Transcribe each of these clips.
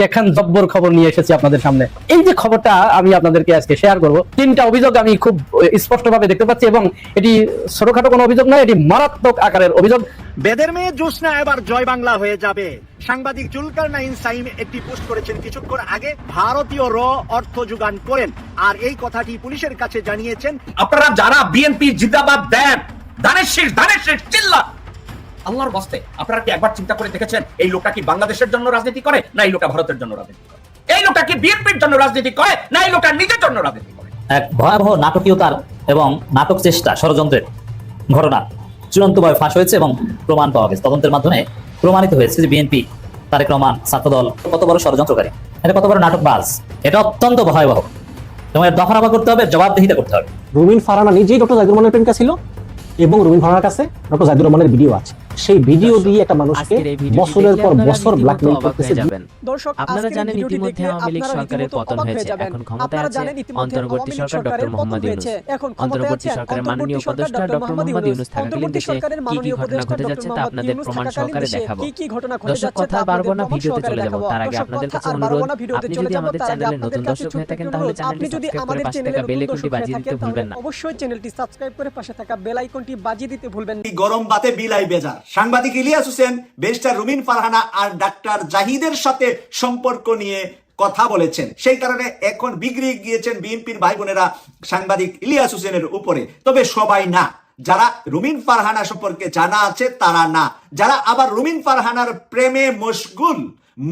আজকে একখান জব্বর খবর নিয়ে এসেছি আপনাদের সামনে। এই যে খবরটা আমি আপনাদেরকে আজকে শেয়ার করব তিনটা অভিযোগ আমি খুব স্পষ্টভাবে দেখতে পাচ্ছি এবং এটি ছোটখাটো কোনো অভিযোগ নয় এটি মারাত্মক আকারের অভিযোগ। বেদের মেয়ে জোসনা এবার জয় বাংলা হয়ে যাবে। সাংবাদিক জুলকার নাইন সাইম একটি পোস্ট করেছেন কিছুক্ষণ আগে ভারতীয় র অর্থ যোগান করেন। আর এই কথাটি পুলিশের কাছে জানিয়েছেন আপনারা যারা বিএনপি জিন্দাবাদ দেন ধানের শেষ ধানের শেষ চিল্লা আল্লাহর বস্তে আপনারা কি একবার চিন্তা করে দেখেছেন এই লোকটা কি বাংলাদেশের জন্য রাজনীতি করে না এই লোকটা ভারতের জন্য রাজনীতি করে? এই লোকটা কি বিএনপির জন্য রাজনীতি করে না এই লোকটা নিজের জন্য রাজনীতি করে? এক ভয়াবহ নাটকীয়তার এবং নাটক চেষ্টা ষড়যন্ত্রের ঘটনা চূড়ান্তভাবে ফাঁস হয়েছে এবং প্রমাণ পাওয়া গেছে। তদন্তের মাধ্যমে প্রমাণিত হয়েছে যে বিএনপি তারেক রহমান ছাত্রদল কত বড় ষড়যন্ত্রকারী। এটা কত বড় নাটকবাজ এটা অত্যন্ত ভয়াবহ। এবং এর দফারফা করতে হবে জবাবদিহিতা করতে হবে। রুমিন ফারানা নিজেই ডক্টর জাহিদুর রহমানের প্রেমিকা ছিল এবং রুমিন ফারানার কাছে ডক্টর জাহিদুর রহমানের ভিডিও আছে। সেই ভিডিও দিয়ে একটা মানুষকে বছরের পর বছর রীতিমতো ব্ল্যাকমেল করতেছে যাবেন। দর্শক আপনারা জানেন ইতিমধ্যে আওয়ামী লীগ সরকারের পতন হয়েছে। এখন ক্ষমতায় আছে অন্তর্বর্তী সরকার ডক্টর মোহাম্মদ ইউনুস। এখন অন্তর্বর্তী সরকারের মাননীয় উপদেষ্টা ডক্টর মোহাম্মদ ইউনুস। থাকাকালীন দেশে কি কি ঘটনা ঘটে যাচ্ছে তা আপনাদের প্রমাণ সহকারে দেখাবো। কি কি ঘটনা ঘটে দর্শক কথা তা না ভিডিওতে চলে যাব। তার আগে আপনাদের কাছে অনুরোধ আপনি যদি আমাদের চ্যানেলের নতুন দর্শক হয়ে থাকেন তাহলে চ্যানেলটি সাবস্ক্রাইব করে পাশে থাকা বেল আইকনটি বাজিয়ে দিতে ভুলবেন না অবশ্যই চ্যানেলটি সাবস্ক্রাইব করে পাশে থাকা বেল আইকনটি বাজিয়ে দিতে ভুলবেন না এই গরম বাতে বিলাই বেজার সাংবাদিক ইলিয়াস হোসেন, ব্যারিস্টার রুমিন ফারহানা আর ডাক্তার জাহিদের সাথে সম্পর্ক নিয়ে কথা বলেছেন। সেই কারণে এখন বিগড়ে গিয়েছেন বিএনপির ভাই বোনেরা সাংবাদিক ইলিয়াস হোসেনের উপরে। তবে সবাই না, যারা রুমিন ফারহানা সম্পর্কে জানা আছে তারা না। যারা আবার রুমিন ফারহানার প্রেমে মশগুল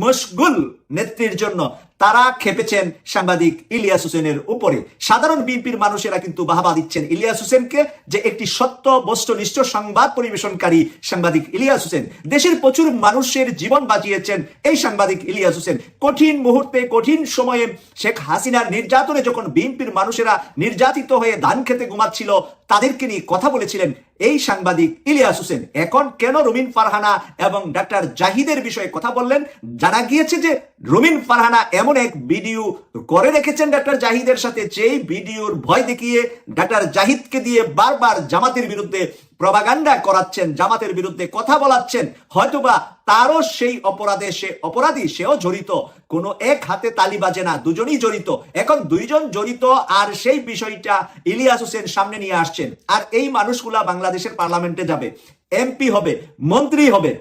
মশগুল নেত্রীর জন্য তারা খেপেছেন সাংবাদিক ইলিয়াস হোসেনের উপরে। সাধারণ বিএনপির মানুষেরা কিন্তু বাহাবা দিচ্ছেন ইলিয়াস হোসেনকে যে একটি সত্য বস্তুনিষ্ঠ সংবাদ পরিবেশনকারী সাংবাদিক ইলিয়াস হোসেন। দেশের প্রচুর মানুষের জীবন বাঁচিয়েছেন এই সাংবাদিক ইলিয়াস হোসেন। কঠিন মুহূর্তে, কঠিন সময়ে শেখ হাসিনার নির্যাতনে যখন বিএনপির মানুষেরা নির্যাতিত হয়ে ধান খেতে ঘুমাচ্ছিল, তাদেরকে নিয়ে কথা বলেছিলেন এই সাংবাদিক ইলিয়াস হোসেন এখন কেন রুমিন ফারহানা এবং ডাক্তার জাহিদের বিষয়ে কথা বললেন? জানা গিয়েছে যে রুমিন ফারহানা এমন এক ভিডিও করে রেখেছেন ডাক্তার জাহিদের সাথে, যেই ভিডিওর ভয় দেখিয়ে ডাক্তার জাহিদকে দিয়ে বারবার জামাতের বিরুদ্ধে প্রবাগান্ডা করাচ্ছেন, জামাতের বিরুদ্ধে কথা বলাচ্ছেন। হয়তোবা তারও সেই অপরাধে সে অপরাধী, সেও জড়িত। কোনো এক হাতে তালি বাজে না, দুজনই জড়িত। এখন দুইজন জড়িত আর সেই বিষয়টা ইলিয়াস হোসেন সামনে নিয়ে আসছেন। আর এই মানুষগুলা বাংলাদেশের পার্লামেন্টে যাবে। এমপি হবে, মন্ত্রী হবে।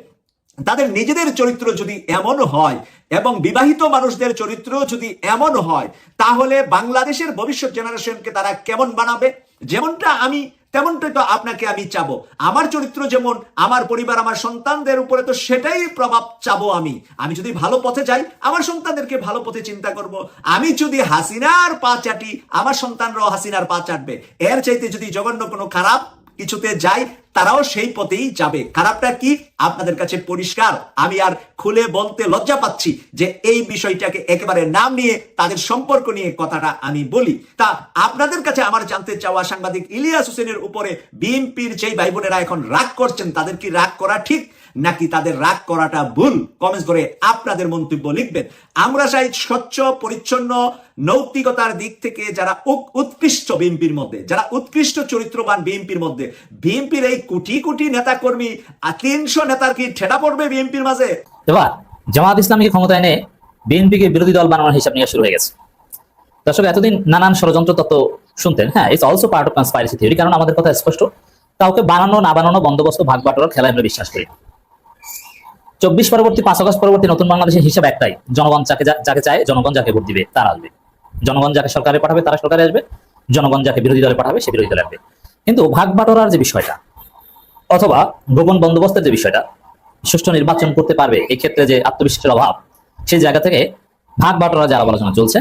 তাদের নিজেদের চরিত্র যদি এমন হয় এবং বিবাহিত মানুষদের চরিত্র যদি এমন হয়, তাহলে বাংলাদেশের ভবিষ্যৎ জেনারেশনকে তারা কেমন বানাবে? যেমনটা আমি তেমনটাই তো আপনাকে আমি চাবো। আমার চরিত্র যেমন, আমার পরিবার, আমার সন্তানদের উপরে তো সেটাই প্রভাব চাবো আমি। আমি যদি ভালো পথে যাই, আমার সন্তানদেরকে ভালো পথে চিন্তা করব। আমি যদি হাসিনার পা চাটি, আমার সন্তানরাও হাসিনার পা চাটবে। এর চাইতে যদি জঘন্য কোনো খারাপ কিছুতে যাই তারাও সেই পথেই যাবে। খারাপটা কি? আপনাদের কাছে পরিষ্কার। আমি আর খুলে বলতে লজ্জা পাচ্ছি যে এই বিষয়টাকে একেবারে নাম নিয়ে তাদের সম্পর্ক নিয়ে কথাটা আমি বলি। তা আপনাদের কাছে আমার জানতে চাওয়া সাংবাদিক ইলিয়াস হোসেনের উপরে বিএনপির যেই ভাই বোনেরা এখন রাগ করছেন, তাদের কি রাগ করা ঠিক? নাকি তাদের রাগ করাটা ভুল? কমেন্টস করে আপনাদের মন্তব্য লিখবেন। আমরা চাই স্বচ্ছ, পরিচ্ছন্ন, নৈতিকতার দিক থেকে যারা উৎকৃষ্ট বিএনপির মধ্যে, যারা উৎকৃষ্ট চরিত্রবান বিএনপির মধ্যে, বিএনপির এই কোটি কোটি নেতা কর্মী আর তিনশো নেতার কি ঠেটা পড়বে বিএনপির মাঝে? এবার, জামাত ইসলামীকে ক্ষমতা এনে বিএনপিকে বিরোধী দল বানানোর হিসাব নিয়ে শুরু হয়ে গেছে। দর্শক, এতদিন নানান ষড়যন্ত্র তত্ত্ব শুনতেন। হ্যাঁ it's also part of conspiracy theory কারণ আমাদের কথা স্পষ্ট। কাউকে বানানো, না বানানো, বন্দোবস্ত, ভাগ বাটোয়ার খেলায় আমরা বিশ্বাস করি চব্বিশ পরবর্তী, পাঁচ আগস্ট পরবর্তী নতুন বাংলাদেশের হিসাব একটাই। জনগণ যাকে যাকে চায়, জনগণ যাকে ভোট দিবে, তারা আসবে। জনগণ যাকে সরকারে পাঠাবে, তারা সরকারে আসবে। জনগণ যাকে বিরোধী দলে পাঠাবে, সে বিরোধী দলে আসবে। কিন্তু ভাগ বাটোয়ারার যে বিষয়টা অথবা গোপন বন্দোবস্তের যে বিষয়টা, সুষ্ঠু নির্বাচন করতে পারবে এই ক্ষেত্রে যে আত্মবিশ্বাসের অভাব, সেই জায়গা থেকে ভাগ বাটোয়ারা যারা আলোচনা চলছে,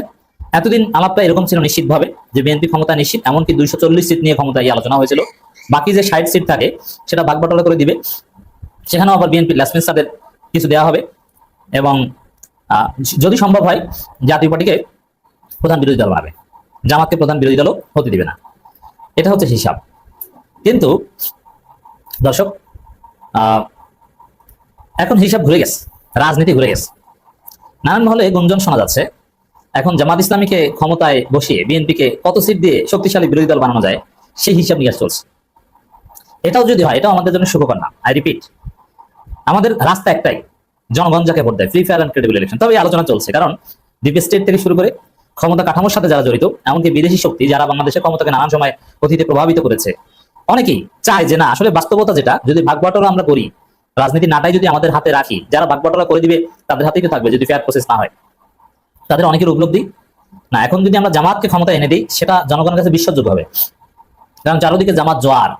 এতদিন আলাপটা এরকম ছিল নিশ্চিতভাবে যে বিএনপি ক্ষমতা নিশ্চিত, এমনকি দুইশো চল্লিশ সিট নিয়ে ক্ষমতা আলোচনা হয়েছিল। বাকি যে ষাট সিট থাকে, সেটা ভাগ করে দিবে। সেখানেও আবার বিএনপি লাসমেন্সাদের কিছু দেওয়া হবে এবং যদি সম্ভব হয়, জাতীয় পার্টিকে প্রধান বিরোধী দল বানাবে। জামাতকে প্রধান বিরোধী দলও হতে দিবে না। এটা হচ্ছে হিসাব। কিন্তু দর্শক এখন হিসাব ঘুরে গেছে, রাজনীতি ঘুরে গেছে। নানান মহলে গুঞ্জন শোনা যাচ্ছে, এখন জামাত ইসলামীকে ক্ষমতায় বসিয়ে বিএনপিকে কত সিট দিয়ে শক্তিশালী বিরোধী দল বানানো যায়, সেই হিসাব নিকাশ চলছে। এটাও যদি হয়, এটাও আমাদের জন্য সুখকর না আই রিপিট আমাদের রাস্তা একটাই, জনগণ যাকে ভোট দেয় free fair and credible election তবে আলোচনা চলছে, কারণ ডিপ স্টেট থেকে শুরু করে ক্ষমতা কাঠামোর সাথে যারা জড়িত, এমনকি বিদেশি শক্তি, যারা বাংলাদেশের ক্ষমতাকে নানান সময় অতীতে প্রভাবিত করেছে অনেকেই চায় যে না, আসলে বাস্তবতা যেটা, যদি ভাগ ভাগবাটোয়ারা আমরা করি, রাজনীতি নাটাই যদি আমাদের হাতে রাখি, যারা ভাগ ভাগবাটোয়ারা করে দিবে, তাদের হাতেই তো থাকবে যদি ফেয়ার প্রসেস না হয়। তাদের অনেকের উপলব্ধি? না, এখন যদি আমরা জামাতকে ক্ষমতা এনে দিই, সেটা জনগণের কাছে বিশ্বাসযোগ্য হবে। কারণ চারদিকে জামাত জোয়ার।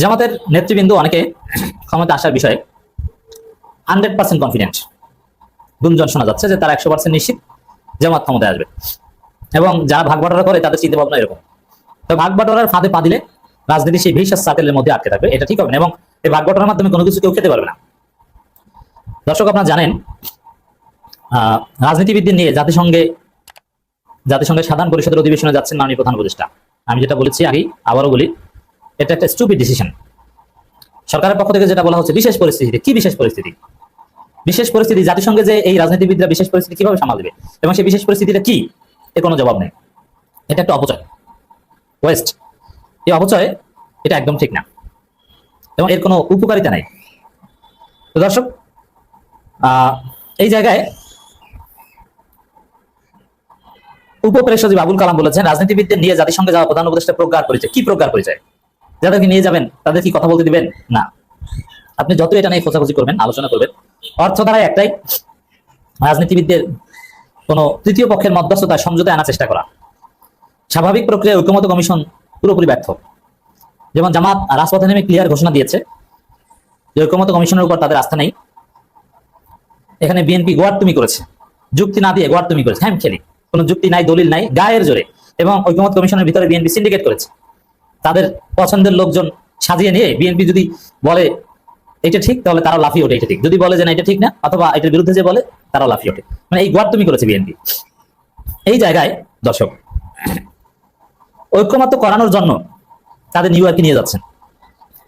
জামাতের নেতৃবৃন্দ অনেকে ক্ষমতা আসার বিষয়ে হান্ড্রেড পার্সেন্ট কনফিডেন্ট গুঞ্জন শোনা যাচ্ছে যে তারা একশো পার্সেন্ট নিশ্চিত জামাত ক্ষমতায় আসবে। এবং যারা ভাগ বাটোয়ারা করে, তাদের চিন্তা ভাবনা এরকম। তো ভাগ বাটোয়ারার ফাঁদে পা দিলে রাজনীতি সেই ভিসাস সার্কেলের মধ্যে আটকে থাকবে। এটা ঠিক হবে না এবং এই ভাগ বাটোয়ারার মাধ্যমে কোনো কিছু কেউ খেতে পারবে না। দর্শক আপনারা জানেন আহ, রাজনীতিবিদদের নিয়ে জাতিসংঘে জাতিসংঘের সাধারণ পরিষদের অধিবেশনে যাচ্ছেন মাননীয় প্রধান উপদেষ্টা। আমি যেটা বলেছি আগেই আবারও বলি এটা একটা স্টুপিড ডিসিশন সরকারের পক্ষ থেকে যেটা বলা হচ্ছে বিশেষ পরিস্থিতিতে কি বিশেষ পরিস্থিতি? বিশেষ পরিস্থিতি জাতিসংঘে যে এই রাজনীতিবিদরা বিশেষ পরিস্থিতি কীভাবে সামাল দেবে? এবং সেই বিশেষ পরিস্থিতিটা কি? এর কোনো জবাব নেই। এটা একটা অপচয়। ওয়েস্ট এই অপচয় এটা একদম ঠিক না। এবং এর কোনো উপকারিতা নাই। তো দর্শক এই জায়গায় উপপ্রেস সচিব আবুল কালাম বলেছেন, রাজনীতিবিদদের নিয়ে জাতিসংঘে যাওয়া প্রধান উপদেষ্টা প্রজ্ঞার পরিচয়। কি প্রজ্ঞার পরিচয়? যাদেরকে নিয়ে যাবেন, তাদের কি কথা বলতে দিবেন? না। আপনি যত এটা নিয়ে খোঁজাখুঁজি করবেন, আলোচনা করবেন, অর্থ দ্বারা একটাই রাজনীতিবিদদের কোন তৃতীয় পক্ষের মধ্যস্থতায় সমঝোতায় আনার চেষ্টা করা। স্বাভাবিক প্রক্রিয়ায় ঐক্যমত কমিশন পুরোপুরি ব্যর্থ। যেমন জামাত রাজপথে নেমে ক্লিয়ার ঘোষণা দিয়েছে যে ঐক্যমত কমিশনের উপর তাদের আস্থা নেই। এখানে বিএনপি গোয়ার তুমি করেছে। যুক্তি না দিয়ে গোয়ার তুমি করেছে। হ্যাঁ খেলি। কোনো যুক্তি নাই, দলিল নাই, গায়ের জোরে। এবং ঐক্যমত কমিশনের ভিতরে বিএনপি সিন্ডিকেট করেছে। তাদের পছন্দের লোকজন সাজিয়ে নিয়ে বিএনপি যদি বলে এটা ঠিক, তাহলে তারা লাফিয়ে ওঠে এটা ঠিক। যদি বলে যে না, এটা ঠিক না, অথবা এটার বিরুদ্ধে যে বলে তারা লাফিয়ে ওঠে। মানে এই গোয়ার তুমি করেছে বিএনপি এই জায়গায় দর্শক ঐক্যমত করানোর জন্য তাদের নিউ ইয়র্কে নিয়ে যাচ্ছেন।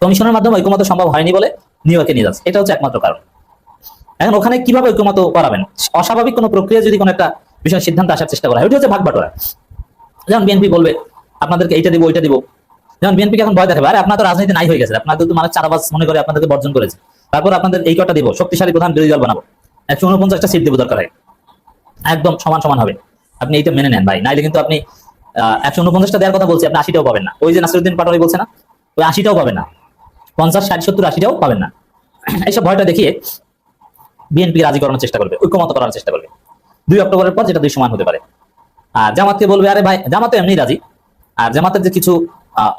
কমিশনের মাধ্যমে ঐক্যমত সম্ভব হয়নি বলে নিউ ইয়র্কে নিয়ে যাচ্ছে। এটা হচ্ছে একমাত্র কারণ। এখন ওখানে কীভাবে ঐক্যমত করাবেন? অস্বাভাবিক কোনো প্রক্রিয়া যদি কোনো একটা বিষয়, সিদ্ধান্ত আসার চেষ্টা করা হয় ওইটা হচ্ছে ভাগ বাটোয়ারা যেমন বিএনপি বলবে, আপনাদেরকে এইটা দিব, ওইটা দিব। যেমন বিএনপি এখন ভয় দেখাবে, আরে, আপনার তো রাজনীতি নাই হয়ে গেছে, আপনাদের তো মানুষ চারাবাজ মনে করে আপনাদেরকে বর্জন করেছে। তারপর আপনাদের এই কটা দিব, শক্তিশালী প্রধান বিরোধী দল বানাবো। একশো উনপঞ্চাশটা সিট দেবো দরকার একদম সমান সমান হবে। আপনি এইটা মেনে নেন ভাই, নাইলে কিন্তু আপনি একশো উনপঞ্চাশটা দেওয়ার কথা বলছি, আপনি আশিটাও পাবেন না। ওই যে নাসিরুদ্দিন পাটোয়ারি বলছে না, ওই আশিটাও পাবেন না। পঞ্চাশ, ষাট, সত্তর, আশিটাও পাবেন না। এইসব ভয়টা দেখিয়ে বিএনপি রাজি করানোর চেষ্টা করবে, ঐক্যমত করার চেষ্টা করবে। দুই অক্টোবরের পর যেটা দুই সমান হতে পারে। আর জামাতকে বলবে, আরে ভাই, জামাত এমনি রাজি। আর জামাতের যে কিছু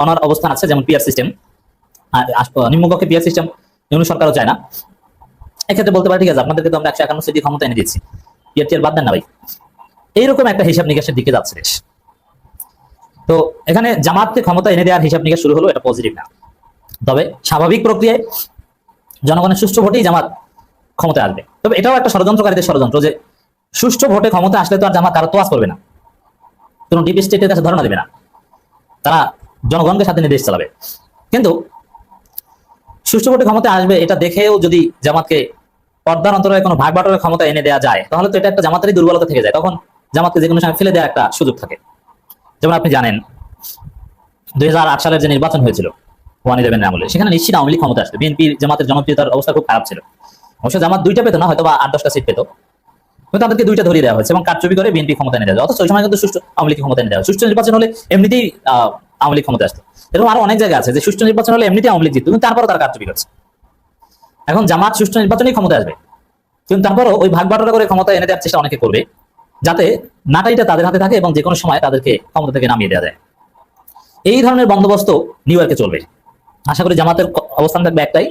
অনার অবস্থান আছে, যেমন পিয়ার সিস্টেম নিম্নকক্ষে পিয়ার সিস্টেম ইউনি সরকারও চায় না। এক্ষেত্রে বলতে পারে, ঠিক আছে, আপনাদেরকে তো আমরা একশো একান্ন সিটি ক্ষমতা এনে দিচ্ছি। পিয়ার টিয়ার বাদ দেন না ভাই। এইরকম একটা হিসাব নিকাশের দিকে যাচ্ছে দেশ। তো এখানে জামাতকে ক্ষমতা এনে দেওয়ার হিসাব নিকাশ শুরু হলো, এটা পজিটিভ না। তবে স্বাভাবিক প্রক্রিয়ায় জনগণের সুষ্ঠু ভোটেই জামাত ক্ষমতায় আসবে। তবে এটাও একটা ষড়যন্ত্রকারীদের ষড়যন্ত্র যে, সুষ্ঠু ভোটে ক্ষমতা আসলে তো আর জামাত কারও তোয়াজ করবে না। কোনো ডিপ স্টেটের কাছে ধারণা দেবে না। তারা জনগণকে সাথে নিয়ে দেশ চালাবে। কিন্তু সুষ্ঠু ভোটে ক্ষমতা আসবে, এটা দেখেও যদি জামাতকে পর্দার অন্তরে কোনো ভাগ বাটোয়ারের ক্ষমতা এনে দেওয়া যায়, তাহলে তো এটা একটা জামাতেরই দুর্বলতা থেকে যায়। তখন জামাতকে যে কোনো সময় ফেলে দেওয়ার একটা সুযোগ থাকে। যেমন আপনি জানেন, দুই হাজার আট সালের যে নির্বাচন হয়েছিল ওয়ান ইলেভেন আমলে, সেখানে নিশ্চিত আওয়ামী লীগ ক্ষমতা আসবে বিএনপি জামাতের জনপ্রিয়তার অবস্থা খুব খারাপ ছিল। অবশ্য জামাত দুইটা পেতো না, হয়তো বা আট দশটা সিট পেতো। কিন্তু তাদেরকে দুইটা ধরিয়ে দেওয়া হয়েছে এবং কারচুপি করে বিএনপি ক্ষমতা এনে দেওয়া। অথচ ওই সময় কিন্তু সুষ্ঠু আওয়ামী লীগ ক্ষমতা এনে দেওয়া। সুষ্ঠু নির্বাচন হলে এমনিতেই আওয়ামী লীগ ক্ষমতা আসতো। এরকম আরও অনেক জায়গা আছে যে সুষ্ঠু নির্বাচন হলে এমনিতেই আওয়ামী লীগ জিততো, কিন্তু তারপরও তারা কারচুপি করছে। এখন জামাত সুষ্ঠু নির্বাচনেই ক্ষমতা আসবে। কিন্তু তারপরও ওই ভাগ বাটোয়ারা করে ক্ষমতা এনে দেওয়ার চেষ্টা অনেকে করবে। যাতে নাটাইটা তাদের হাতে থাকে এবং যে কোনো সময় তাদেরকে ক্ষমতা থেকে নামিয়ে দেওয়া যায়। এই ধরনের বন্দোবস্ত নিউ ইয়র্কে চলবে। আশা করি জামাতের অবস্থান থাকবে একটাই,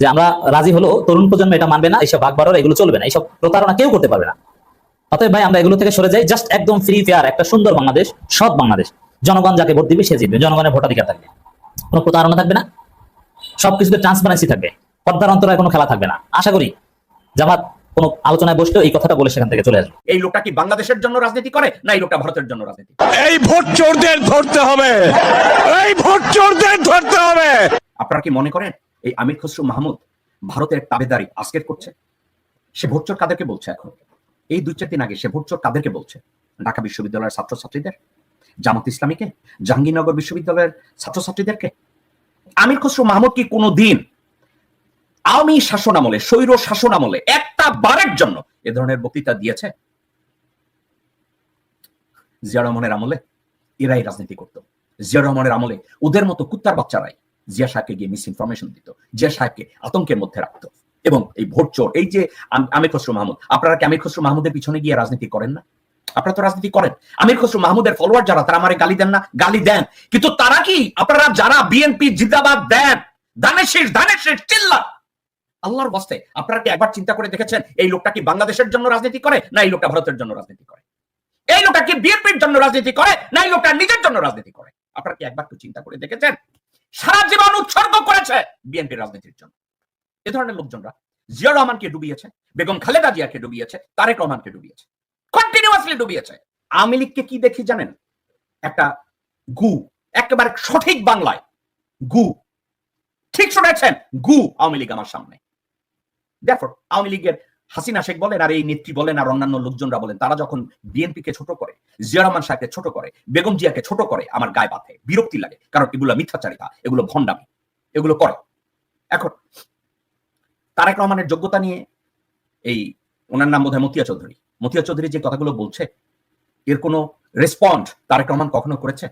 যে আমরা রাজি হলো তরুণ প্রজন্ম এটা মানবে না, এইসব ভাগ এগুলো চলবে না, এইসব প্রতারণা কেউ করতে পারবে না। অতএব ভাই, আমরা এগুলো থেকে সরে যাই জাস্ট একদম ফ্রি ফেয়ার একটা সুন্দর বাংলাদেশ, সৎ বাংলাদেশ। জনগণ যাকে ভোট দিবে সে জিতবে, জনগণের ভোটাধিকার থাকবে। কোনো প্রতারণা থাকবে না, সবকিছুতে ট্রান্সপারেন্সি থাকবে, পর্দার অন্তরায় কোনো খেলা থাকবে না। আশা করি জামাত কোনো আলোচনায় বসলেও এই কথাটা বলে সেখান থেকে চলে আসবে। এই লোকটা কি বাংলাদেশের জন্য রাজনীতি করে না এই লোকটা ভারতের জন্য রাজনীতি এই ভোট চোরদের ধরতে হবে। এই ভোট চোরদের ধরতে হবে। আপনারা কি মনে করেন এই আমির খসরু মাহমুদ ভারতের তাবেদারি আজকের করছে? সে ভোটচোর কাদেরকে বলছে এখন? এই দুই চার দিন আগে সে ভোটচোর কাদেরকে বলছে? ঢাকা বিশ্ববিদ্যালয়ের ছাত্রছাত্রীদের? জামাত ইসলামীকে? জাহাঙ্গীরনগর বিশ্ববিদ্যালয়ের ছাত্রছাত্রীদেরকে? আমির খসরু মাহমুদ কি কোনো দিন আওয়ামী শাসন আমলে স্বৈর শাসন আমলে একটা বারের জন্য এ ধরনের বক্তৃতা দিয়েছে। জিয়া রহমানের আমলে এরাই রাজনীতি করতো। জিয়া রহমানের আমলে ওদের মতো কুত্তার বাচ্চারাই জিয়া সাহেবকে গিয়ে মিস ইনফরমেশন দিত, জিয়া সাহেবকে আতঙ্কের মধ্যে রাখতো। এবং এই ভোট চোর, এই যে আমির খসরু মাহমুদ, আপনারা কি আমির খসরু মাহমুদের পিছনে গিয়ে রাজনীতি করেন না? আপনারা তো রাজনীতি করেন। আমির খসরু মাহমুদের ফলোয়ার যারা, তারা আমারে গালি দেন না? গালি দেন। কিন্তু তারা কি? আপনারা যারা বিএনপি জিন্দাবাদ দেন দানের শেষ দানের শেষ চিল্লা আল্লাহর বস্তে। আপনারা কি একবার চিন্তা করে দেখেছেন এই লোকটা কি বাংলাদেশের জন্য রাজনীতি করে না এই লোকটা ভারতের জন্য রাজনীতি করে? এই লোকটা কি বিএনপির জন্য রাজনীতি করে না এই লোকটা নিজের জন্য রাজনীতি করে? আপনারা কি একবার একটু চিন্তা করে দেখেছেন? সারা জীবন উৎসর্গ করেছে বিএনপির রাজনীতির জন্য। এ ধরনের লোকজনরা জিয়া রহমানকে ডুবিয়েছে, বেগম খালেদা জিয়াকে ডুবিয়েছে, তারেক রহমানকে ডুবিয়েছে কন্টিনিউয়াসলি ডুবিয়েছে। আওয়ামী লীগকে কি দেখি জানেন? একটা গু, একেবারে সঠিক বাংলায় গু। ঠিক শুনেছেন? গু আওয়ামী লীগ আমার সামনে। দেখো আওয়ামী লীগের হাসিনা, শেখ বলেন, আর এই নেত্রী বলেন, আর অন্যান্য লোকজনরা বলেন, তারা যখন বিএনপিকে ছোট করে, জিয়া রহমান সাহেবকে ছোট করে, বেগম জিয়াকে ছোট করে, আমার গায়ে বাঁধে, বিরক্তি লাগে, কারণ এগুলো মিথ্যাচারিতা, এগুলো ভণ্ডামি, এগুলো করে। এখন তারেক রহমানের যোগ্যতা নিয়ে এই ওনার নাম বোধহয় মতিয়া চৌধুরী। মতিয়া চৌধুরী যে কথাগুলো বলছে, এর কোনো রেসপন্ড তারেক রহমান কখনো করেছে?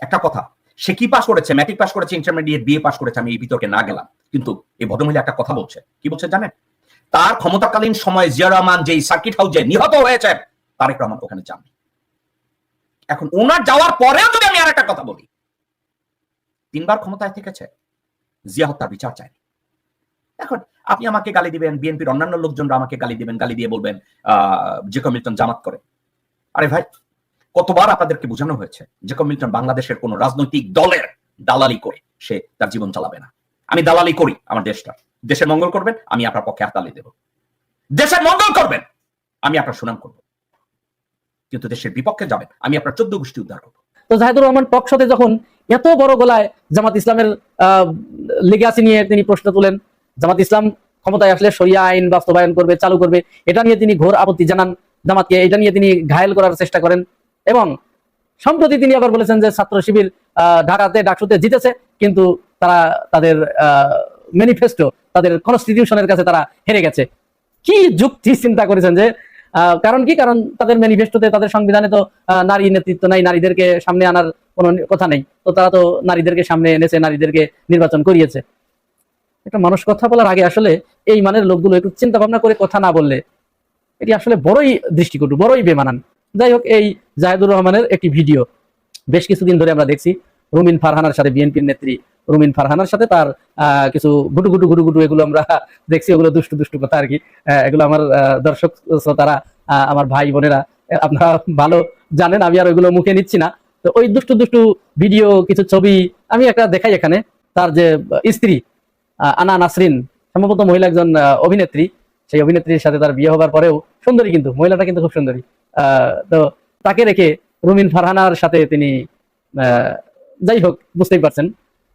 একটা কথা সে কি পাস করেছে? ম্যাট্রিক পাস করেছে ইন্টারমিডিয়েট বিএ পাস করেছে, আমি এই বিতর্কে না গেলাম। কিন্তু এই ভদ্রমহিলা একটা কথা বলছে। কি বলছে জানেন? তার ক্ষমতাকালীন সময় জিয়া রহমান যেই সার্কিট হাউসে নিহত হয়েছে, তারেক রহমান ওখানে যাননি। এখন ওনার যাওয়ার পরেও যদি আমি আর একটা কথা বলি, তিনবার ক্ষমতায় থেকেছে, জিয়া হত্যার বিচার চাই এখন আপনি আমাকে গালি দিবেন বিএনপির অন্যান্য লোকজনরা আমাকে গালি দিবেন, গালি দিয়ে বলবেন, আহ জেকব মিল্টন জামাত করে। আরে ভাই কতবার আপনাদেরকে বোঝানো হয়েছে জেকব মিল্টন বাংলাদেশের কোন রাজনৈতিক দলের দালালি করে সে তার জীবন চালাবে না। আমি দালালি করি আমার দেশটা। দেশের মঙ্গল করবেন, আমি আপনার পক্ষে হাতালি দেব। দেশের মঙ্গল করবেন, আমি আপনার সুনাম করব। কিন্তু দেশের বিপক্ষে যাবেন, আমি আপনার চোদ্দ গোষ্ঠী উদ্ধার করব। তো জাহিদুর রহমান পক্ষতে যখন এত বড় গলায় জামাত ইসলামের লিগাসি নিয়ে তিনি প্রশ্ন তুলেন, জামাত ইসলাম ক্ষমতায় আসলে শরিয়া আইন বাস্তবায়ন করবে, চালু করবে, এটা নিয়ে তিনি ঘোর আপত্তি জানান জামাতকে, এটা নিয়ে তিনি ঘায়েল করার চেষ্টা করেন। এবং সম্প্রতি তিনি আবার বলেছেন যে ছাত্র শিবির ঢাকাতে, ডাকসুতে জিতেছে, কিন্তু তারা তাদের ম্যানিফেস্টো তাদের কনস্টিটিউশনের কাছে তারা হেরে গেছে। কি যুক্তি চিন্তা করেছেন যে কারণ কি? কারণ তাদের ম্যানিফেস্টোতে তাদের সংবিধানে তো নারী নেতৃত্ব নাই, নারীদেরকে সামনে আনার কোনো কথা নেই। তো তারা তো নারীদেরকে সামনে এনেছে, নারীদেরকে নির্বাচন করিয়েছে। একটা মানুষ কথা বলার আগে আসলে এই মানের লোকগুলো একটু চিন্তা ভাবনা করে কথা না বললে, এটি আসলে বড়ই দৃষ্টিকটু, বড়ই বেমানান। যাই হোক, এই জাহেদুর রহমানের একটি ভিডিও। বেশ কিছুদিন ধরে আমরা দেখছি রুমিন ফারহানার সাথে বিএনপির নেত্রী রুমিন ফারহানার সাথে তার কিছু গুটু গুটু গুটু গুটু এগুলো আমরা দেখছি, ওগুলো দুষ্টু দুষ্টু কথা আর কি। এগুলো আমার দর্শক, শ্রোতারা আমার ভাই বোনেরা আপনারা ভালো জানেন, আমি আর ওইগুলো মুখে নিচ্ছি না। তো ওই দুষ্টু দুষ্টু ভিডিও, কিছু ছবি আমি একটা দেখাই এখানে। তার যে, স্ত্রী আনা নাসরিন, সম্ভবত মহিলা একজন অভিনেত্রী। সেই অভিনেত্রীর সাথে তার বিয়ে হবার পরেও সুন্দরী কিন্তু, মহিলাটা কিন্তু খুব সুন্দরী। তো তাকে রেখে রুমিন ফারহানার সাথে তিনি যাই হোক, বুঝতেই পারছেন।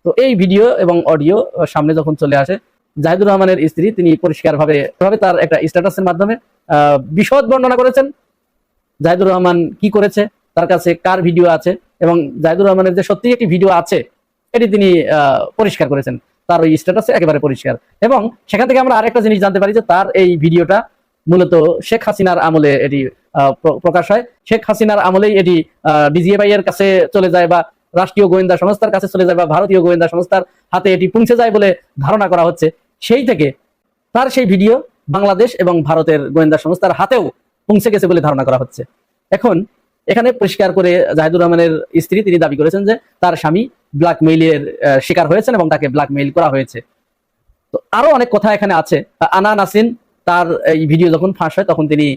তো এই ভিডিও এবং অডিও সামনে যখন চলে আসে, জাহিদুর রহমানের স্ত্রী তিনি পরিষ্কারভাবে, ভাবে তার একটা স্ট্যাটাসের মাধ্যমে বিশদ বর্ণনা করেছেন। জাহিদুর রহমান কি করেছে, তার কাছে কার ভিডিও আছে, এবং জাহিদুর রহমানের যে সত্যি একটি ভিডিও আছে, এটি তিনি পরিষ্কার করেছেন। তার ওই স্ট্যাটাসে একেবারে পরিষ্কার। এবং সেখান থেকে আমরা আরেকটা জিনিস জানতে পারি যে তার এই ভিডিওটা মূলত শেখ হাসিনার আমলে এটি প্রকাশ হয়। শেখ হাসিনার আমলেই এটি ডিজিএফআই এর কাছে চলে যায় বা রাষ্ট্রীয় গোয়েন্দা সংস্থার কাছে চলে যায় বা ভারতীয় গোয়েন্দা সংস্থার হাতে এটি পৌঁছে যায় বলে ধারণা করা হচ্ছে। সেই থেকে তার সেই ভিডিও বাংলাদেশ এবং ভারতের গোয়েন্দা সংস্থার হাতেও পৌঁছে গেছে বলে ধারণা করা হচ্ছে। এখন এখানে পরিষ্কার করে জাহিদুর রহমানের স্ত্রী তিনি দাবি করেছেন যে তার স্বামী ব্ল্যাকমেইলের শিকার হয়েছেন এবং তাকে ব্ল্যাকমেইল করা হয়েছে। তো আরও অনেক কথা এখানে আছে। আনা নাসিন তার এই ভিডিও যখন ফাঁস হয় তখন তিনি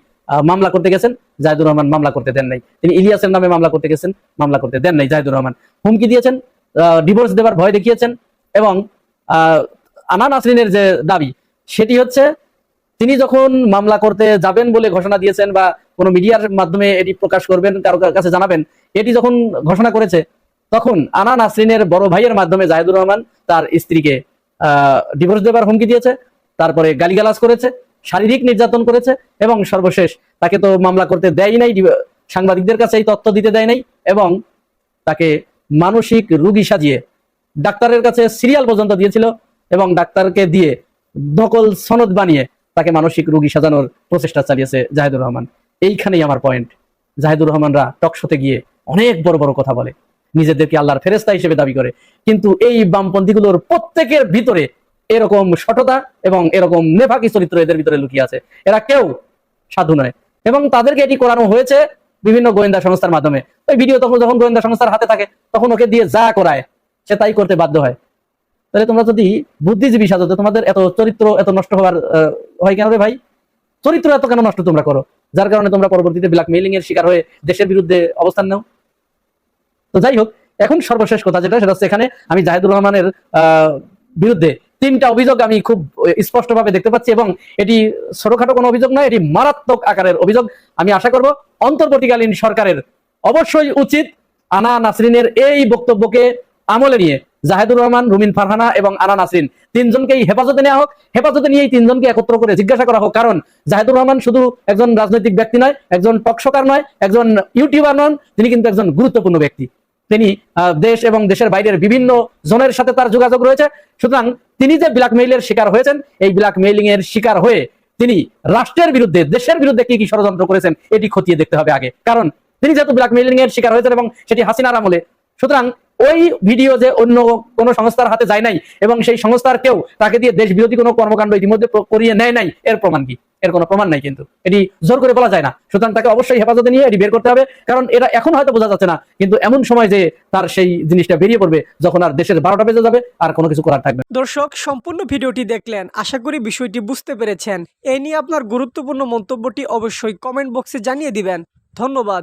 মামলা করতে গেছেন, জাহিদুর রহমান মামলা করতে দেন নাই। তিনি ইলিয়াসের নামে মামলা করতে গেছেন, মামলা করতে দেন নাই জাহিদুর রহমান। হুমকি দিয়েছেন ডিভোর্স দেওয়ার ভয় দেখিয়েছেন এবং আনা নাসরিনের যে দাবি, সেটি হচ্ছে তিনি যখন মামলা করতে যাবেন বলে ঘোষণা দিয়েছেন বা কোনো মিডিয়ার মাধ্যমে এটি প্রকাশ করবেন, কারও কাছে জানাবেন, এটি যখন ঘোষণা করেছে, তখন আনা নাসরিনের বড় ভাইয়ের মাধ্যমে জাহিদুর রহমান তার স্ত্রীকে ডিভোর্স দেবার হুমকি দিয়েছে, তারপরে গালিগালাজ করেছে শারীরিক নির্যাতন করেছে এবং সর্বশেষ তাকে তো মামলা করতে দেয় নাই সাংবাদিকদের কাছে এই তথ্য দিতে দেয় নাই এবং তাকে মানসিক রুগী সাজিয়ে ডাক্তারের কাছে সিরিয়াল পর্যন্ত দিয়েছিল এবং ডাক্তারকে দিয়ে নকল সনদ বানিয়ে তাকে মানসিক রুগী সাজানোর প্রচেষ্টা চালিয়েছে জাহিদুর রহমান। এইখানেই আমার পয়েন্ট জাহিদুর রহমানরা টকশোতে গিয়ে অনেক বড় বড় কথা বলে। নিজেদেরকে আল্লাহর ফেরেস্তা হিসেবে দাবি করে। কিন্তু এই বামপন্থীগুলোর প্রত্যেকের ভিতরে এরকম সঠতা এবং এরকম নেভাকি চরিত্র এদের ভিতরে লুকিয়ে আছে। এরা কেউ সাধু নয়। এবং তাদেরকে এটি করানো হয়েছে বিভিন্ন গোয়েন্দা সংস্থার মাধ্যমে। ওই ভিডিও তখন যখন গোয়েন্দা সংস্থার হাতে থাকে, তখন ওকে দিয়ে যা করায়, সে তাই করতে বাধ্য হয়। তাহলে তোমরা যদি বুদ্ধিজীবী সাজাতে তোমাদের এত চরিত্র এত নষ্ট হওয়ার হয় কেন রে ভাই? চরিত্র এত কেন নষ্ট তোমরা করো? যার কারণে তোমরা পরবর্তীতে ব্ল্যাকমেইলিং এর শিকার হয়ে দেশের বিরুদ্ধে অবস্থান নাও। তো যাই হোক, এখন সর্বশেষ কথা যেটা, সেটা হচ্ছে এখানে আমি জাহিদুর রহমানের বিরুদ্ধে তিনটা অভিযোগ আমি খুব স্পষ্টভাবে দেখতে পাচ্ছি এবং এটি ছোটখাটো কোনো অভিযোগ নয়, এটি মারাত্মক আকারের অভিযোগ। আমি আশা করব অন্তর্বর্তীকালীন সরকারের অবশ্যই উচিত আনা নাসরিনের এই বক্তব্যকে আমলে নিয়ে। জাহেদুর রহমান, রুমিন ফারহানা এবং আনা নাসরিন তিনজনকেই হেফাজতে নেওয়া হোক, হেফাজতে নিয়ে এই তিনজনকে একত্র করে জিজ্ঞাসা করা হোক। কারণ জাহেদুর রহমান শুধু একজন রাজনৈতিক ব্যক্তি নয়, একজন টকশকার নয়, একজন ইউটিউবার নন, তিনি কিন্তু একজন গুরুত্বপূর্ণ ব্যক্তি। তিনি দেশ এবং দেশের বাইরের বিভিন্ন জনের সাথে তার যোগাযোগ রয়েছে। সুতরাং তিনি যে ব্ল্যাকমেইলের শিকার হয়েছেন, এই ব্ল্যাকমেইলিং এর শিকার হয়ে তিনি রাষ্ট্রের বিরুদ্ধে, দেশের বিরুদ্ধে কি কি ষড়যন্ত্র করেছেন, এটি খতিয়ে দেখতে হবে আগে। কারণ তিনি যেহেতু ব্ল্যাকমেইলিং এর শিকার হয়েছেন এবং সেটি হাসিনার আমলে, সুতরাং ওই ভিডিও যে অন্য কোনো সংস্থার হাতে যায় নাই এবং সেই সংস্থার কেউ তাকে দিয়ে দেশ বিরোধী কোনো কর্মকাণ্ড ইতিমধ্যে করিয়ে নেয় নাই, এর প্রমাণ কি? এর কোনো প্রমাণ নাই কিন্তু। এটি জোর করে বলা যায় না। সুতরাং তাকে অবশ্যই হেফাজতে নিয়ে এটি বের করতে হবে, কারণ এটা এখন হয়তো বোঝা যাচ্ছে না, কিন্তু এমন সময় যে তার সেই জিনিসটা বেরিয়ে পড়বে, যখন আর দেশের বারোটা বেজে যাবে, আর কোনো কিছু করার থাকবে দর্শক, সম্পূর্ণ ভিডিওটি দেখলেন। আশা করি বিষয়টি বুঝতে পেরেছেন। এ নিয়ে আপনার গুরুত্বপূর্ণ মন্তব্যটি অবশ্যই কমেন্ট বক্সে জানিয়ে দিবেন। ধন্যবাদ।